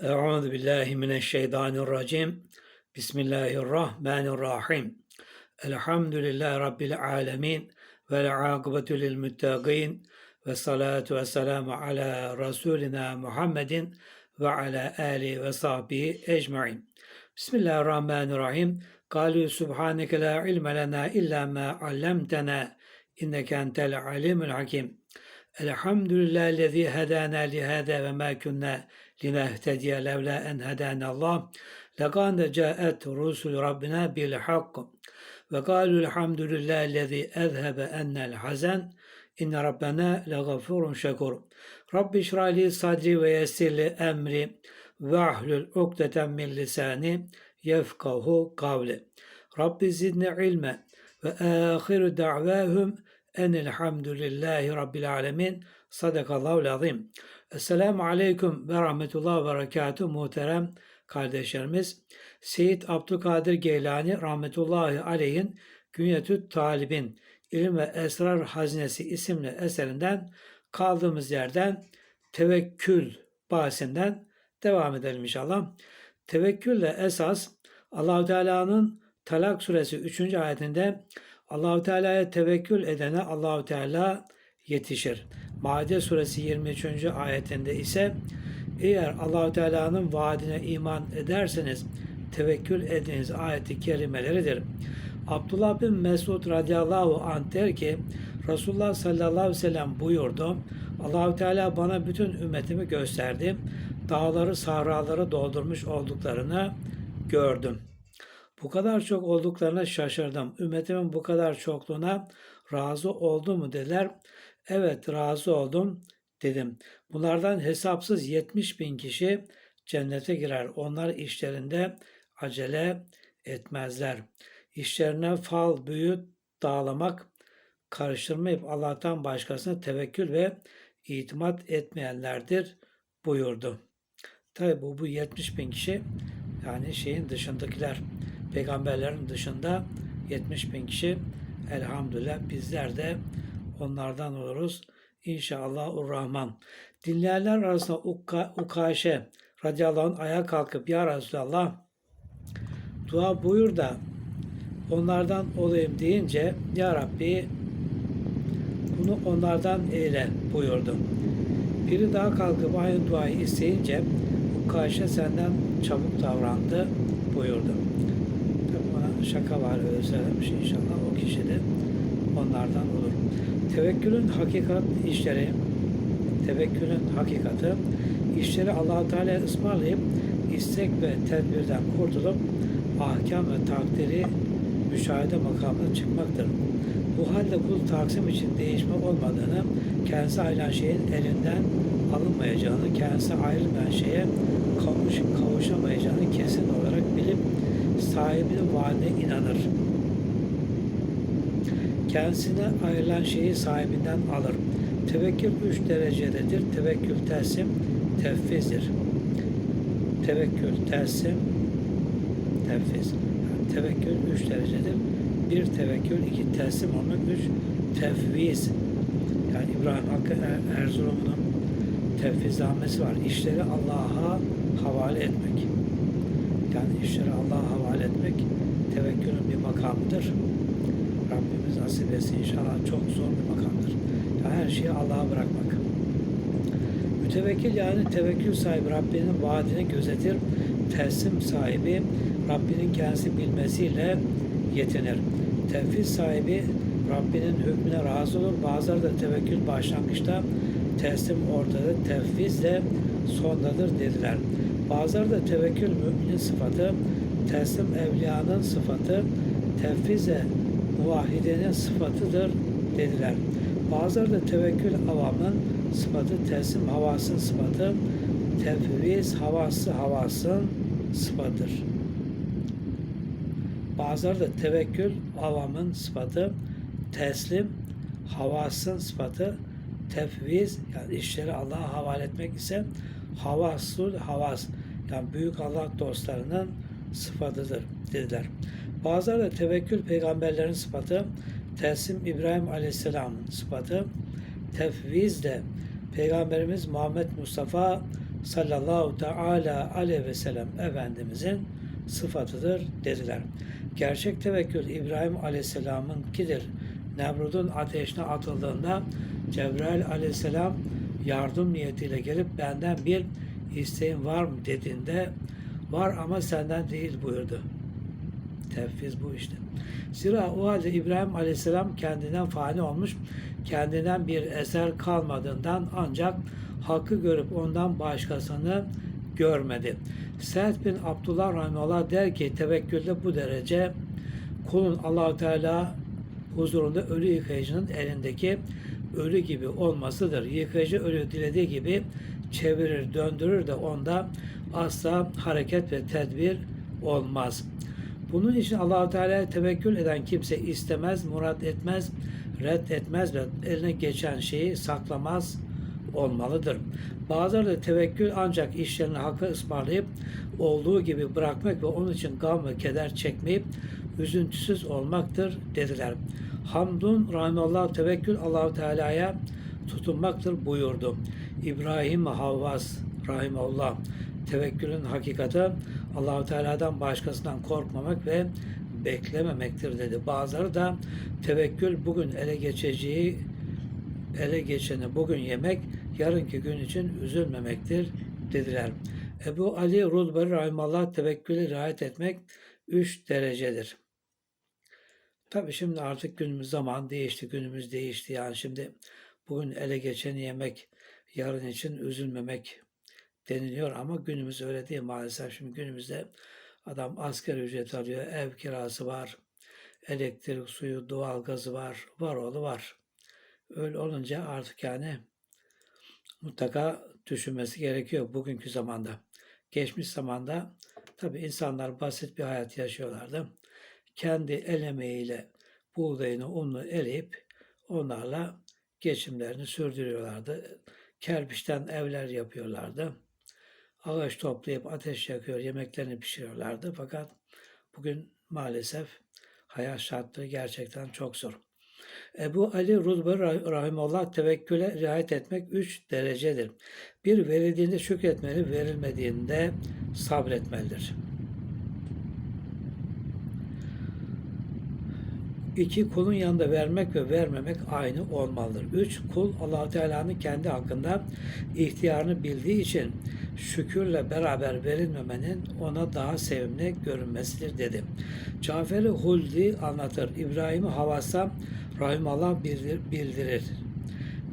Euzu billahi mineşşeytanirracim. Bismillahirrahmanirrahim. Elhamdülillahi rabbil alamin ve akıbetu lil muttaqin ve salatu ve selamu ala rasulina Muhammedin ve ala ali ve sahbihi ecmaîn. Bismillahirrahmanirrahim. Kalu subhaneke la ilme lena illa ma allamtena inneke entel alimul hakim. Elhamdülillahillezî hedâna lihâdâ ve mâ kunnâ linehtediye levlâ en hedânallâh. Lekâne câet rusul Rabbina bil hakk. Ve kâlu elhamdülillahillezî ezhebe ennel hazen. İnne Rabbena legafurun şekur. Rabbi şrali sadri ve yessirli emri ve ahlul ukdeten min lisani yefkahu kavli. Rabbi zidni ilme ve ahiru da'vahum enelhamdülillahi rabbil alemin. Sadakallahu azim. Esselamu aleyküm ve rahmetullah ve berekatuhu muhterem kardeşlerimiz. Seyyid Abdülkadir Geylani rahmetullahi aleyhin Günyetü Talibin İlim ve Esrar Hazinesi isimli eserinden kaldığımız yerden tevekkül bahsinden devam edelim inşallah. Tevekkülle esas Allahu Teala'nın Talak suresi 3. ayetinde Allahu Teala'ya tevekkül edene Allahu Teala yetişir. Maide suresi 23. ayetinde ise eğer Allahu Teala'nın vaadine iman ederseniz tevekkül ediniz ayeti kelimeleridir. Abdullah bin Mesud radıyallahu anh der ki Resulullah sallallahu aleyhi ve sellem buyurdu. Allahu Teala bana bütün ümmetimi gösterdi. Dağları, sahraları doldurmuş olduklarını gördüm. Bu kadar çok olduklarına şaşırdım. Ümmetimin bu kadar çokluğuna razı oldu mu dediler. Evet razı oldum dedim. Bunlardan hesapsız 70 bin kişi cennete girer. Onlar işlerinde acele etmezler. İşlerine fal, büyü, dağlamak, karıştırmayıp Allah'tan başkasına tevekkül ve itimat etmeyenlerdir buyurdu. Tabi bu, bu 70 bin kişi yani şeyin dışındakiler peygamberlerin dışında 70 bin kişi elhamdülillah bizler de onlardan oluruz. İnşallah Rahman. Dinleyenler arasında Ukka, Ukaşe radıyallahu anh ayağa kalkıp Ya Resulallah dua buyur da onlardan olayım deyince Ya Rabbi bunu onlardan eyle buyurdu. Biri daha kalkıp aynı duayı isteyince Ukaşe senden çabuk davrandı buyurdu. Tabi ona şaka var öyle söylemiş inşallah o kişi de onlardan olur. Tevekkülün hakikat işleri, tevekkülün hakikati, işleri allah Teala ısmarlayıp istek ve tedbirden kurtulup ahkam ve takdiri müşahede makamına çıkmaktır. Bu halde kul taksim için değişme olmadığını, kendisi ayrılan şeyin elinden alınmayacağını, kendisi ayrılmayan şeye kavuş, kavuşamayacağını kesin olarak bilip sahibinin vaadine inanır kendisine ayrılan şeyi sahibinden alır. Tevekkül üç derecededir. Tevekkül teslim, tevfizdir. Tevekkül teslim, tevfiz. Yani tevekkül üç derecedir. Bir tevekkül, iki teslim olmak, üç tevfiz. Yani İbrahim Hakkı er Erzurum'un tevfizamesi var. İşleri Allah'a havale etmek. Yani işleri Allah'a havale etmek tevekkülün bir makamıdır. Nasip inşallah çok zor bir makamdır. Ya her şeyi Allah'a bırakmak. Mütevekkil yani tevekkül sahibi Rabbinin vaadini gözetir. Teslim sahibi Rabbinin kendisi bilmesiyle yetinir. Tevfiz sahibi Rabbinin hükmüne razı olur. Bazıları da tevekkül başlangıçta teslim ortada, tevfiz de sondadır dediler. Bazıları da tevekkül müminin sıfatı, teslim evliyanın sıfatı, tevfiz de muvahidenin sıfatıdır dediler. Bazıları da tevekkül avamın sıfatı, teslim havasın sıfatı, tefviz havası havasın sıfatıdır. Bazıları da tevekkül avamın sıfatı, teslim havasın sıfatı, tefviz yani işleri Allah'a havale etmek ise havasul havas yani büyük Allah dostlarının sıfatıdır dediler. Bazıları tevekkül peygamberlerin sıfatı, teslim İbrahim Aleyhisselam'ın sıfatı, tefviz de Peygamberimiz Muhammed Mustafa sallallahu teala aleyhi ve sellem Efendimizin sıfatıdır dediler. Gerçek tevekkül İbrahim aleyhisselamınkidir. Nemrud'un ateşine atıldığında Cebrail aleyhisselam yardım niyetiyle gelip benden bir isteğin var mı dediğinde var ama senden değil buyurdu. Tevfiz bu işte. Zira o halde İbrahim Aleyhisselam kendinden fani olmuş, kendinden bir eser kalmadığından ancak hakkı görüp ondan başkasını görmedi. Sa'd bin Abdullah Rahimullah der ki tevekkülde bu derece kulun Allahu Teala huzurunda ölü yıkayıcının elindeki ölü gibi olmasıdır. Yıkayıcı ölü dilediği gibi çevirir, döndürür de onda asla hareket ve tedbir olmaz. Bunun için Allahu Teala'ya tevekkül eden kimse istemez, murat etmez, red etmez ve eline geçen şeyi saklamaz olmalıdır. Bazıları da tevekkül ancak işlerini hakkı ısmarlayıp olduğu gibi bırakmak ve onun için gam ve keder çekmeyip üzüntüsüz olmaktır dediler. Hamdun rahimallah tevekkül Allahu Teala'ya tutunmaktır buyurdu. İbrahim Havvas rahimallah tevekkülün hakikati Allahu Teala'dan başkasından korkmamak ve beklememektir dedi. Bazıları da tevekkül bugün ele geçeceği ele geçeni bugün yemek, yarınki gün için üzülmemektir dediler. Ebu Ali Rudbari Rahimallah tevekküle riayet etmek üç derecedir. Tabi şimdi artık günümüz zaman değişti, günümüz değişti. Yani şimdi bugün ele geçeni yemek, yarın için üzülmemek deniliyor ama günümüz öyle değil maalesef. Şimdi günümüzde adam asker ücret alıyor, ev kirası var, elektrik, suyu, doğalgazı var, var oğlu var. Öyle olunca artık yani mutlaka düşünmesi gerekiyor bugünkü zamanda. Geçmiş zamanda tabi insanlar basit bir hayat yaşıyorlardı. Kendi el emeğiyle buğdayını, ununu eleyip onlarla geçimlerini sürdürüyorlardı. Kerpiçten evler yapıyorlardı. Ağaç toplayıp ateş yakıyor, yemeklerini pişiriyorlardı. Fakat bugün maalesef hayat şartları gerçekten çok zor. Ebu Ali Rudber Rahimullah tevekküle riayet etmek üç derecedir. Bir verildiğinde şükretmeli, verilmediğinde sabretmelidir. İki, kulun yanında vermek ve vermemek aynı olmalıdır. Üç, kul allah Teala'nın kendi hakkında ihtiyarını bildiği için şükürle beraber verilmemenin ona daha sevimli görünmesidir dedi. Cafer-i Huldi anlatır. İbrahim Havas'a Rahimallah bildir, bildirir.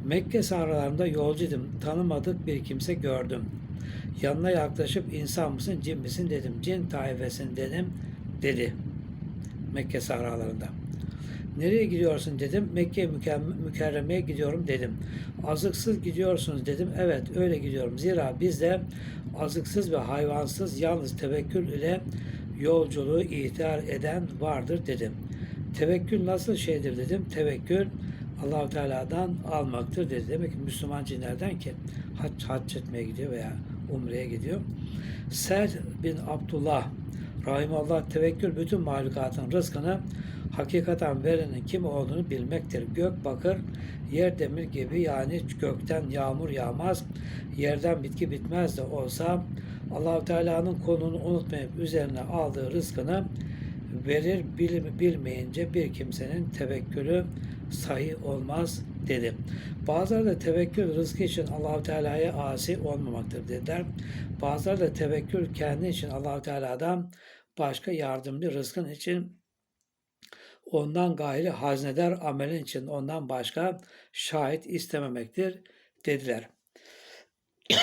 Mekke sahralarında yolcuydum. Tanımadık bir kimse gördüm. Yanına yaklaşıp insan mısın, cin misin dedim. Cin taifesin dedim. Dedi. Mekke sahralarında. Nereye gidiyorsun dedim. Mekke mükerremeye gidiyorum dedim. Azıksız gidiyorsunuz dedim. Evet öyle gidiyorum. Zira bizde azıksız ve hayvansız yalnız tevekkül ile yolculuğu ihtiyar eden vardır dedim. Tevekkül nasıl şeydir dedim. Tevekkül Allahu Teala'dan almaktır dedi. Demek ki Müslüman cinlerden ki hac, hac etmeye gidiyor veya umreye gidiyor. Ser bin Abdullah Rahimallah tevekkül bütün mahlukatın rızkını hakikaten verenin kim olduğunu bilmektir. Gök bakır, yer demir gibi yani gökten yağmur yağmaz, yerden bitki bitmez de olsa Allahu Teala'nın konunu unutmayıp üzerine aldığı rızkını verir bilmeyince bir kimsenin tevekkülü sahih olmaz dedi. Bazıları da tevekkül rızkı için Allahu Teala'ya asi olmamaktır dediler. Bazıları da tevekkül kendi için Allahu Teala'dan başka yardımcı rızkın için ondan gayri hazneder amelin için ondan başka şahit istememektir dediler.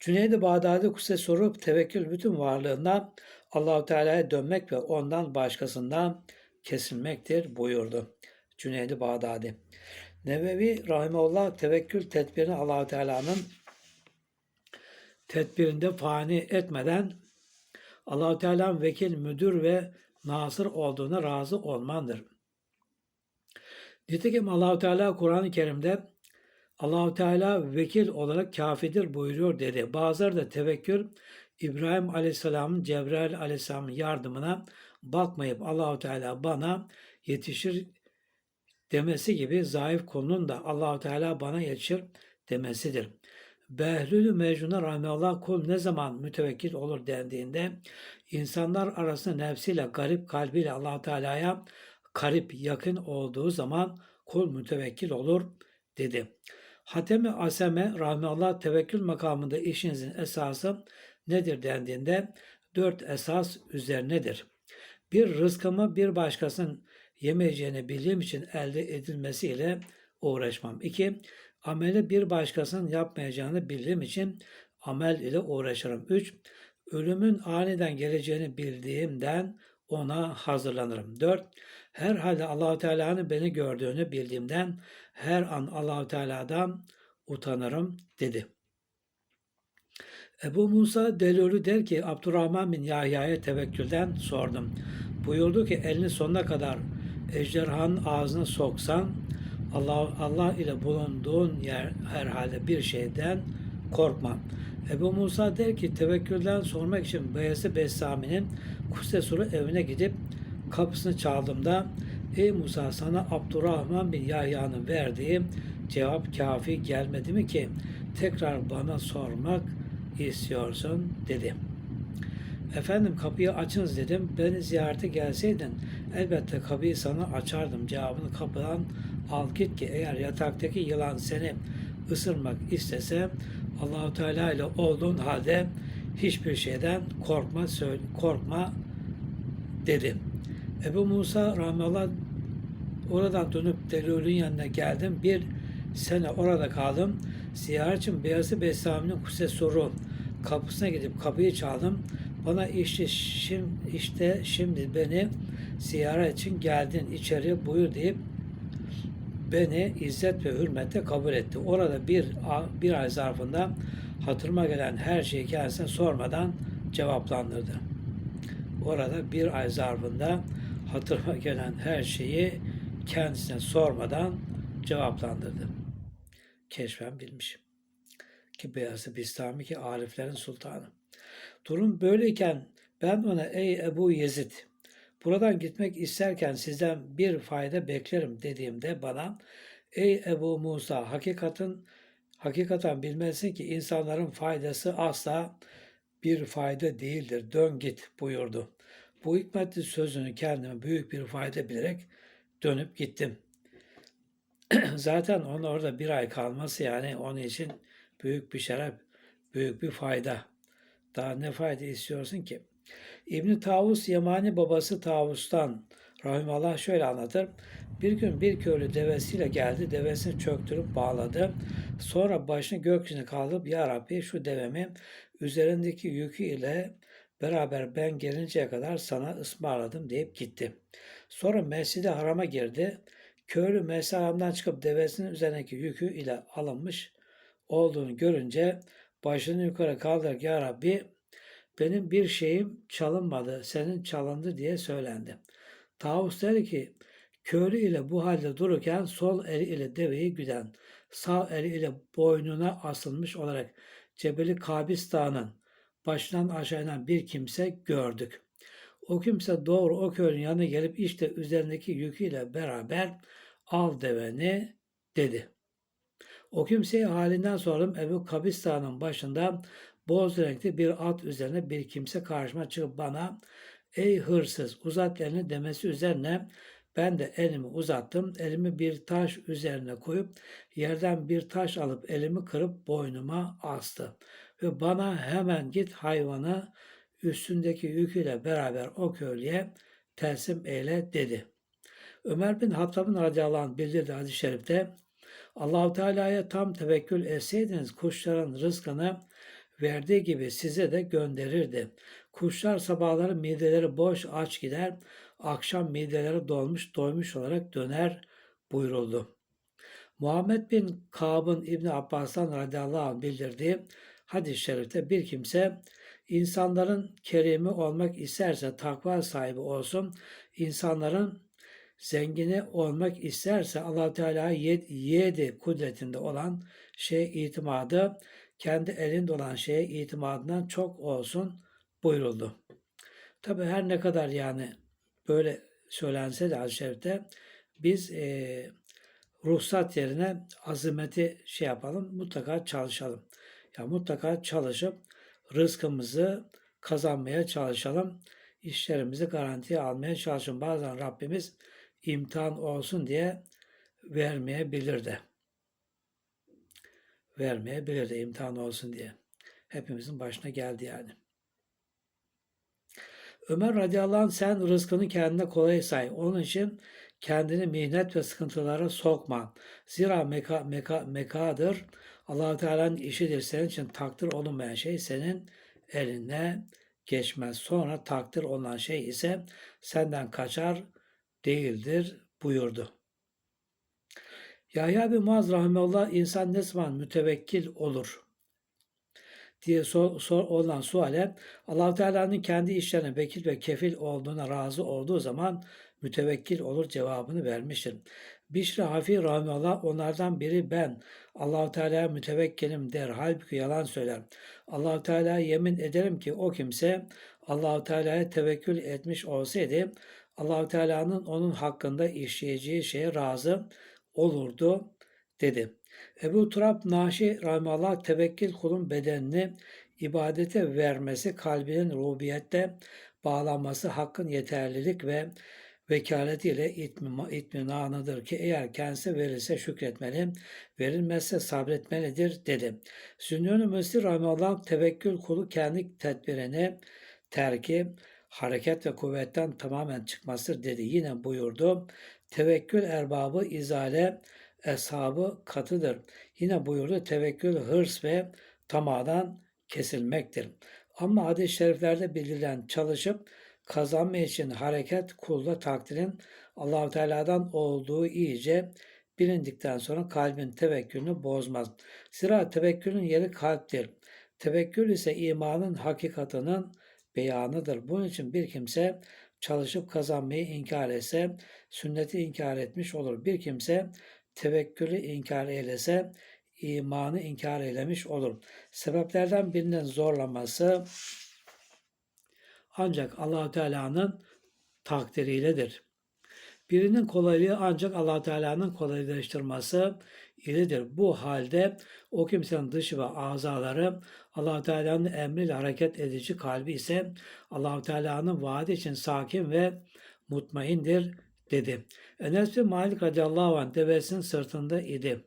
Cüneyd-i Bağdadi Kuse sorup tevekkül bütün varlığından Allahu Teala'ya dönmek ve ondan başkasından kesilmektir buyurdu. Cüneyd-i Bağdadi. Nevevi Rahimullah tevekkül tedbirini Allahu Teala'nın tedbirinde fani etmeden Allahu Teala'nın vekil, müdür ve nasır olduğuna razı olmandır. Nitekim Allahu Teala Kur'an-ı Kerim'de Allahu Teala vekil olarak kafidir buyuruyor dedi. Bazıları da tevekkül İbrahim Aleyhisselam'ın Cebrail Aleyhisselam'ın yardımına bakmayıp Allahu Teala bana yetişir demesi gibi zayıf konunun da Allahu Teala bana yetişir demesidir. Behlülü Mecnun'a rahmetullah kul ne zaman mütevekkil olur dendiğinde insanlar arasında nefsiyle garip kalbiyle allah Teala'ya garip yakın olduğu zaman kul mütevekkil olur dedi. Hatemi Aseme rahmetullah tevekkül makamında işinizin esası nedir dendiğinde dört esas üzerinedir. Bir rızkımı bir başkasının yemeyeceğini bildiğim için elde edilmesiyle uğraşmam. İki, ameli bir başkasının yapmayacağını bildiğim için amel ile uğraşırım. Üç, ölümün aniden geleceğini bildiğimden ona hazırlanırım. Dört, herhalde Allahu Teala'nın beni gördüğünü bildiğimden her an Allahu Teala'dan utanırım dedi. Ebu Musa Delülü der ki Abdurrahman bin Yahya'ya tevekkülden sordum. Buyurdu ki elini sonuna kadar ejderhanın ağzına soksan Allah, Allah ile bulunduğun yer herhalde bir şeyden korkma. Ebu Musa der ki tevekkülden sormak için Beyazı Bessami'nin Kusesuru evine gidip kapısını çaldığımda Ey Musa sana Abdurrahman bin Yahya'nın verdiği cevap kafi gelmedi mi ki tekrar bana sormak istiyorsun dedi. Efendim kapıyı açınız dedim. Beni ziyarete gelseydin elbette kapıyı sana açardım. Cevabını kapıdan al git ki eğer yataktaki yılan seni ısırmak istese Allahu Teala ile olduğun halde hiçbir şeyden korkma söyle, korkma dedi. Ebu Musa rahmetullah oradan dönüp Delül'ün yanına geldim. Bir sene orada kaldım. Ziyaretçim Beyazı Bestami'nin Kusesur'u kapısına gidip kapıyı çaldım. Bana işte, şimdi, işte şimdi beni ziyaret için geldin içeri buyur deyip beni izzet ve hürmetle kabul etti. Orada bir, bir ay zarfında hatırıma gelen her şeyi kendisine sormadan cevaplandırdı. Orada bir ay zarfında hatırıma gelen her şeyi kendisine sormadan cevaplandırdı. Keşfen bilmişim. Ki Beyazı Bistami ki Ariflerin Sultanı. Durum böyleyken ben ona ey Ebu Yezid buradan gitmek isterken sizden bir fayda beklerim dediğimde bana ey Ebu Musa hakikatin hakikaten bilmelisin ki insanların faydası asla bir fayda değildir. Dön git buyurdu. Bu hikmetli sözünü kendime büyük bir fayda bilerek dönüp gittim. Zaten onun orada bir ay kalması yani onun için büyük bir şeref, büyük bir fayda. Daha ne fayda istiyorsun ki? İbni Tavus Yemani babası Tavus'tan Rahimallah şöyle anlatır. Bir gün bir köylü devesiyle geldi. Devesini çöktürüp bağladı. Sonra başını gökyüzüne kaldırıp Ya Rabbi şu devemi üzerindeki yükü ile beraber ben gelinceye kadar sana ısmarladım deyip gitti. Sonra mescide harama girdi. Köylü mescid çıkıp devesinin üzerindeki yükü ile alınmış olduğunu görünce başını yukarı kaldırarak Ya Rabbi benim bir şeyim çalınmadı, senin çalındı diye söylendi. Tavus dedi ki köylü ile bu halde dururken sol eli ile deveyi güden, sağ eli ile boynuna asılmış olarak Cebeli Kabistan'ın başından aşağı bir kimse gördük. O kimse doğru o köylünün yanına gelip işte üzerindeki yüküyle beraber al deveni dedi. O kimseye halinden sordum. Ebu Kabistan'ın başında boz renkli bir at üzerine bir kimse karşıma çıkıp bana ey hırsız uzat elini demesi üzerine ben de elimi uzattım. Elimi bir taş üzerine koyup yerden bir taş alıp elimi kırıp boynuma astı. Ve bana hemen git hayvanı üstündeki yüküyle beraber o köylüye teslim eyle dedi. Ömer bin Hattab'ın radıyallahu anh bildirdi hadis-i şerifte Allahu Teala'ya tam tevekkül etseydiniz kuşların rızkını verdiği gibi size de gönderirdi. Kuşlar sabahları mideleri boş aç gider, akşam mideleri dolmuş doymuş olarak döner buyuruldu. Muhammed bin Kab'ın İbni Abbas'tan radıyallahu anh bildirdiği hadis-i şerifte bir kimse insanların kerimi olmak isterse takva sahibi olsun, insanların zengini olmak isterse allah Teala yedi kudretinde olan şey itimadı kendi elinde olan şeye itimadından çok olsun buyuruldu. Tabi her ne kadar yani böyle söylense de hadis şerifte biz e, ruhsat yerine azimeti şey yapalım, mutlaka çalışalım. Ya mutlaka çalışıp rızkımızı kazanmaya çalışalım. İşlerimizi garantiye almaya çalışın. Bazen Rabbimiz imtihan olsun diye vermeyebilir de. Vermeyebilir de imtihan olsun diye. Hepimizin başına geldi yani. Ömer radıyallahu anh sen rızkını kendine kolay say. Onun için kendini mihnet ve sıkıntılara sokma. Zira meka, meka, mekadır. allah Teala'nın işidir. Senin için takdir olunmayan şey senin eline geçmez. Sonra takdir olan şey ise senden kaçar değildir buyurdu. Yahya bin Muaz Rahmetullah insan ne zaman mütevekkil olur? diye sor, sor, olan suale allah Teala'nın kendi işlerine vekil ve kefil olduğuna razı olduğu zaman mütevekkil olur cevabını vermiştir. Bişri Hafi Rahmetullah onlardan biri ben allah Teala'ya mütevekkilim der. Halbuki yalan söyler. allah Teala yemin ederim ki o kimse allah Teala'ya tevekkül etmiş olsaydı allah Teala'nın onun hakkında işleyeceği şeye razı olurdu dedi. Ebu Turab Naşi Rahmallah tevekkül kulun bedenini ibadete vermesi, kalbinin rubiyette bağlanması, hakkın yeterlilik ve vekaletiyle itminanıdır ki eğer kendisi verilse şükretmeli, verilmezse sabretmelidir dedi. Sünnûn-ü Müsli Rahmallah tevekkül kulu kendi tedbirine terki, hareket ve kuvvetten tamamen çıkmasıdır dedi. Yine buyurdu. Tevekkül erbabı izale eshabı katıdır. Yine buyurdu tevekkül hırs ve tamadan kesilmektir. Ama hadis-i şeriflerde bildirilen çalışıp kazanma için hareket kulda takdirin Allahu Teala'dan olduğu iyice bilindikten sonra kalbin tevekkülünü bozmaz. Zira tevekkülün yeri kalptir. Tevekkül ise imanın hakikatının beyanıdır. Bunun için bir kimse çalışıp kazanmayı inkar etse sünneti inkar etmiş olur. Bir kimse tevekkülü inkar eylese imanı inkar eylemiş olur. Sebeplerden birinin zorlaması ancak allah Teala'nın takdiriyledir. Birinin kolaylığı ancak allah Teala'nın kolaylaştırması iledir. Bu halde o kimsenin dışı ve azaları allah Teala'nın emriyle hareket edici kalbi ise allah Teala'nın vaadi için sakin ve mutmaindir dedi. Enes bin Malik radıyallahu anh devesinin sırtında idi.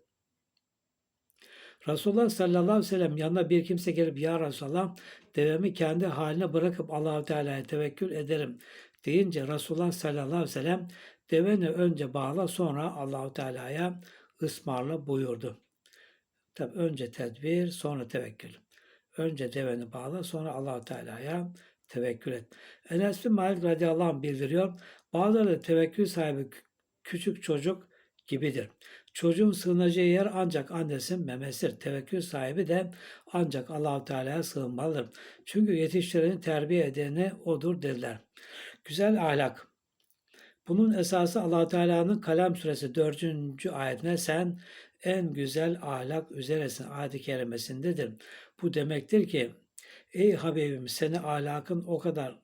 Resulullah sallallahu aleyhi ve sellem yanına bir kimse gelip ya Resulallah devemi kendi haline bırakıp allah Teala'ya tevekkül ederim deyince Resulullah sallallahu aleyhi ve sellem deveni önce bağla sonra Allahu Teala'ya ısmarla buyurdu. Tabi önce tedbir sonra tevekkül. Önce deveni bağla sonra allah Teala'ya tevekkül et. Enes bin Malik radıyallahu anh bildiriyor. Bazıları tevekkül sahibi küçük çocuk gibidir. Çocuğun sığınacağı yer ancak annesinin memesidir. Tevekkül sahibi de ancak allah Teala'ya sığınmalıdır. Çünkü yetiştireni terbiye edeni odur dediler. Güzel ahlak. Bunun esası allah Teala'nın Kalem suresi 4. ayetine sen en güzel ahlak üzeresin ayet-i kerimesindedir. Bu demektir ki ey Habibim seni ahlakın o kadar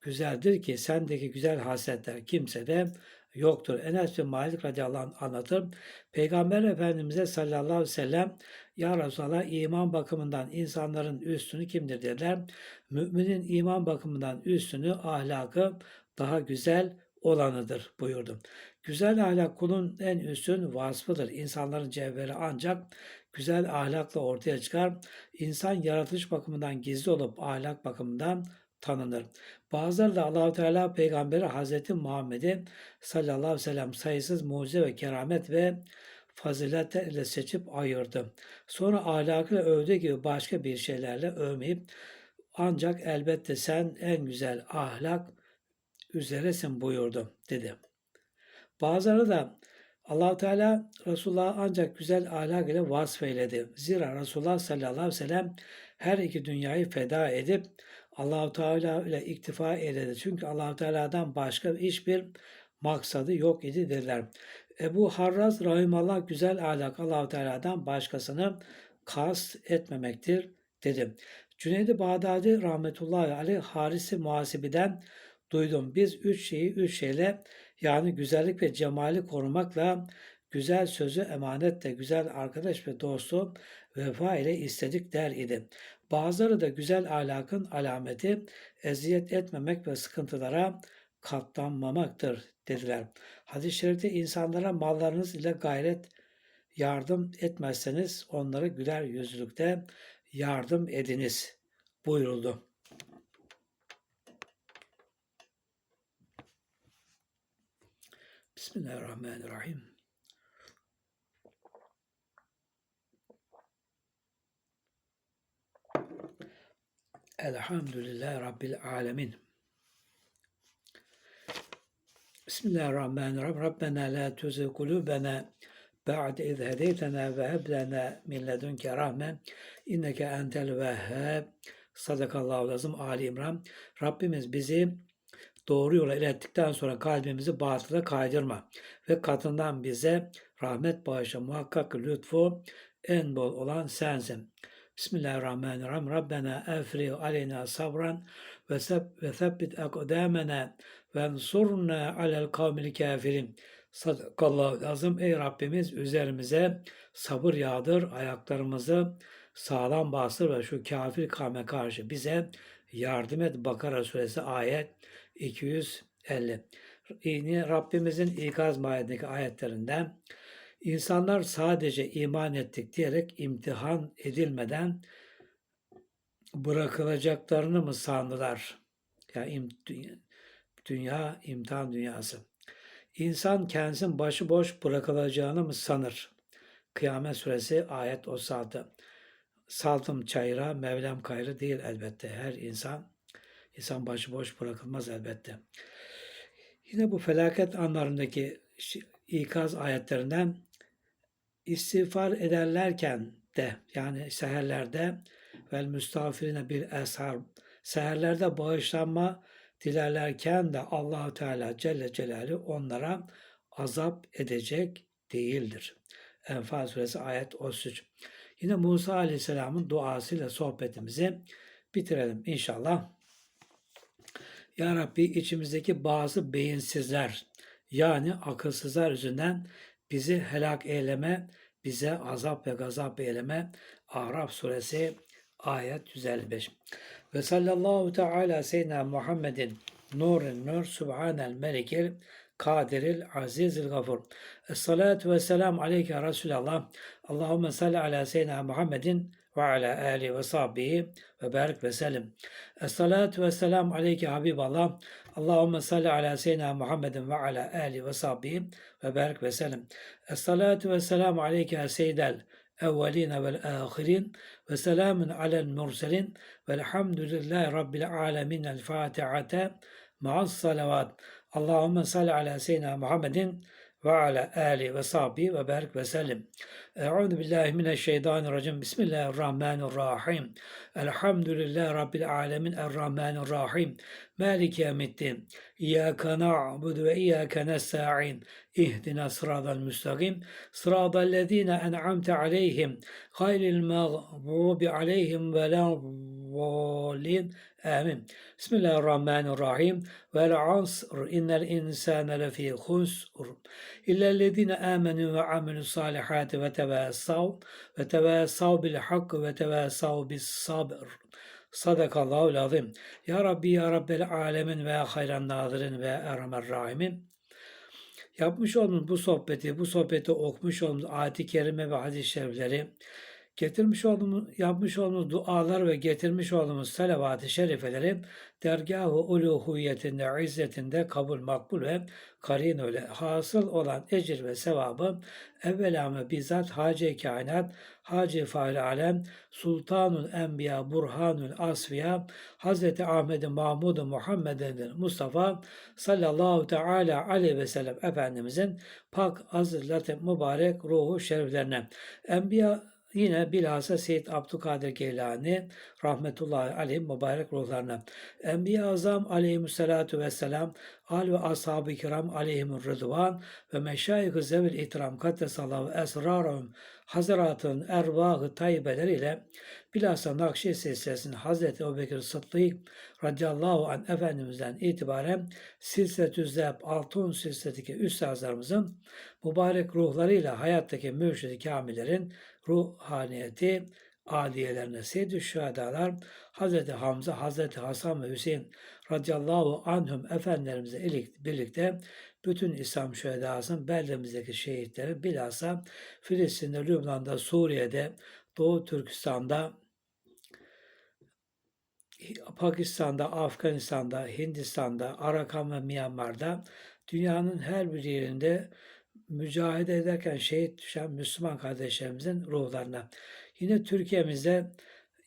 güzeldir ki sendeki güzel hasletler kimsede yoktur. Enes bin Malik radıyallahu anh anlatır. Peygamber Efendimiz'e sallallahu aleyhi ve sellem Ya Resulallah iman bakımından insanların üstünü kimdir dediler. Müminin iman bakımından üstünü ahlakı daha güzel olanıdır buyurdu. Güzel ahlak kulun en üstün vasfıdır. İnsanların cevheri ancak güzel ahlakla ortaya çıkar. İnsan yaratılış bakımından gizli olup ahlak bakımından tanınır. Bazıları da Allahu Teala peygamberi Hazreti Muhammed'i sallallahu aleyhi ve sellem sayısız mucize ve keramet ve faziletlerle seçip ayırdı. Sonra ahlakıyla övdüğü gibi başka bir şeylerle övmeyip ancak elbette sen en güzel ahlak üzeresin buyurdu dedi. Bazıları da allah Teala Resulullah ancak güzel ahlak ile vasfeyledi. Zira Resulullah sallallahu aleyhi ve sellem her iki dünyayı feda edip Allahu Teala ile iktifa eyledi. Çünkü Allahu Teala'dan başka hiçbir maksadı yok idi dediler. Ebu Harraz rahimallah güzel ahlak Allahu Teala'dan başkasını kast etmemektir dedi. Cüneydi Bağdadi rahmetullahi aleyh Harisi muhasibiden duydum. Biz üç şeyi üç şeyle yani güzellik ve cemali korumakla Güzel sözü emanetle güzel arkadaş ve dostu vefa ile istedik der idi. Bazıları da güzel ahlakın alameti eziyet etmemek ve sıkıntılara katlanmamaktır dediler. Hadis-i şerifte insanlara mallarınız ile gayret yardım etmezseniz onları güler yüzlülükte yardım ediniz buyuruldu. Bismillahirrahmanirrahim. Elhamdülillahi Rabbil alemin. Bismillahirrahmanirrahim. Rabbena la tuzigh kulubena ba'de iz hedeytena ve heb lena min ledunke rahmen inneke entel vehhab. Sadakallahu lazım Ali İmran. Rabbimiz bizi doğru yola ilettikten sonra kalbimizi batıla kaydırma ve katından bize rahmet bağışla muhakkak lütfu en bol olan sensin. Bismillahirrahmanirrahim. Rabbena efri aleyna sabran ve sebbit akdamena ve ensurna alel kavmil kafirin. Sadakallahu lazım. Ey Rabbimiz üzerimize sabır yağdır, ayaklarımızı sağlam bastır ve şu kafir kavme karşı bize yardım et. Bakara suresi ayet 250. Yine Rabbimizin ikaz mahiyetindeki ayetlerinden insanlar sadece iman ettik diyerek imtihan edilmeden bırakılacaklarını mı sandılar? Ya yani dünya imtihan dünyası. İnsan kendisinin başıboş bırakılacağını mı sanır? Kıyamet suresi ayet 36. Saltım çayıra, Mevlam kayrı değil elbette. Her insan insan başıboş bırakılmaz elbette. Yine bu felaket anlarındaki ikaz ayetlerinden istiğfar ederlerken de yani seherlerde vel müstağfirine bir eshar seherlerde bağışlanma dilerlerken de Allahu Teala Celle Celaluhu onlara azap edecek değildir. Enfal suresi ayet 33. Yine Musa Aleyhisselam'ın duasıyla sohbetimizi bitirelim inşallah. Ya Rabbi içimizdeki bazı beyinsizler yani akılsızlar yüzünden bizi helak eyleme, bize azap ve gazap eyleme. Araf suresi ayet 155. Ve sallallahu teala seyyidina Muhammedin nurin nur subhanel melikil kadiril azizil gafur. Esselatu ve selam aleyke Resulallah. Allahümme salli ala seyyidina Muhammedin ve ala alihi ve sahbihi ve barik ve sellim. Esselatu ve selam aleyke Habiballah. Allahümme salli ala seyyidina Muhammedin ve ala alihi ve sahbihi ve barik ve sellim. Esselatu ve selam aleyke seyyidel evveline vel ahirin ve selamun alel murselin velhamdülillahi rabbil alemin ve ala ali ve sahbi ve berk ve sellim. Euzu billahi mineşşeytanirracim. Bismillahirrahmanirrahim. Elhamdülillahi rabbil alamin errahmanirrahim. Maliki yevmiddin. İyyake na'budu ve iyyake nestaîn. İhdina sıratal müstakim. Sıratal lezîne en'amte aleyhim. Gayril mağdubi aleyhim ve lâ Vel asr innel insane lefî husr. İllellezîne âmenû ve amilü salihâti ve tevâsav ve tevâsav bil hakkı ve tevâsav bis sabr. Sadakallahu lazim. Ya Rabbi ya Rabbel alemin ve hayran nazirin ve erhamer rahimin. Yapmış olduğumuz bu sohbeti, bu sohbeti okumuş olduğumuz ayet-i kerime ve hadis-i şerifleri getirmiş olduğumuz, yapmış olduğumuz dualar ve getirmiş olduğumuz salavat-ı şerifeleri dergah-ı uluhiyetinde, izzetinde kabul makbul ve karin öyle. Hasıl olan ecir ve sevabı evvelamı bizzat Hacı Kainat, Hacı Fahri Alem, Sultanul Enbiya, Burhanul Asfiya, Hazreti Ahmet Mahmud Muhammed'in Mustafa sallallahu teala aleyhi ve sellem Efendimizin pak aziz mübarek ruhu şeriflerine. Enbiya Yine bilhassa Seyyid Abdülkadir Geylani rahmetullahi aleyh mübarek ruhlarına. Enbiya-ı Azam aleyhissalatu vesselam al ve ashab-ı kiram aleyhimur rıdvan ve meşayih-ı zevil itiram kattesallahu esrarahum Hazaratın ervahı tayyibeleriyle bilhassa Nakşi silsilesinin Hazreti Ebubekir Sıddık radıyallahu anh Efendimiz'den itibaren silsiletü zeb altın silsiledeki üstazlarımızın mübarek ruhlarıyla hayattaki mürşidi kamillerin ruhaniyeti aliyelerine seyyid şühadalar Hazreti Hamza, Hazreti Hasan ve Hüseyin radıyallahu anhum efendilerimize birlikte bütün İslam şühedasının beldemizdeki şehitleri bilhassa Filistin'de, Lübnan'da, Suriye'de, Doğu Türkistan'da, Pakistan'da, Afganistan'da, Hindistan'da, Arakan ve Myanmar'da dünyanın her bir yerinde mücadele ederken şehit düşen Müslüman kardeşlerimizin ruhlarına. Yine Türkiye'mizde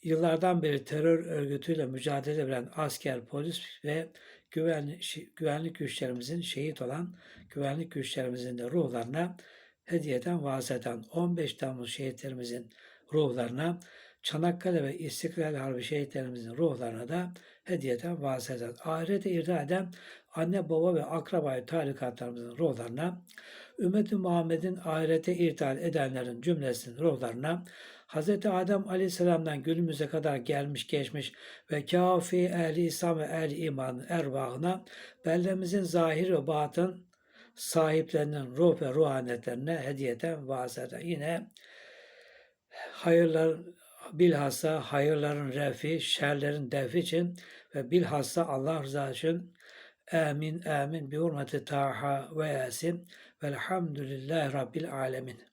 yıllardan beri terör örgütüyle mücadele veren asker, polis ve güvenlik, güvenlik güçlerimizin şehit olan güvenlik güçlerimizin de ruhlarına hediyeden vaaz eden 15 Temmuz şehitlerimizin ruhlarına Çanakkale ve İstiklal Harbi şehitlerimizin ruhlarına da hediyeden vaaz eden, ahirete irda eden anne baba ve akrabayı tarikatlarımızın ruhlarına, ümmeti Muhammed'in ahirete irtihal edenlerin cümlesinin ruhlarına, Hz. Adem Aleyhisselam'dan günümüze kadar gelmiş geçmiş ve kafi ehli İslam ve ehli imanın ervahına, beldemizin zahir ve batın sahiplerinin ruh ve ruhaniyetlerine vaaz eden. Yine hayırlar bilhassa hayırların refi, şerlerin defi için ve bilhassa Allah rızası için amin amin bi hurmeti Taha ve Yasin velhamdülillahi Rabbil alemin.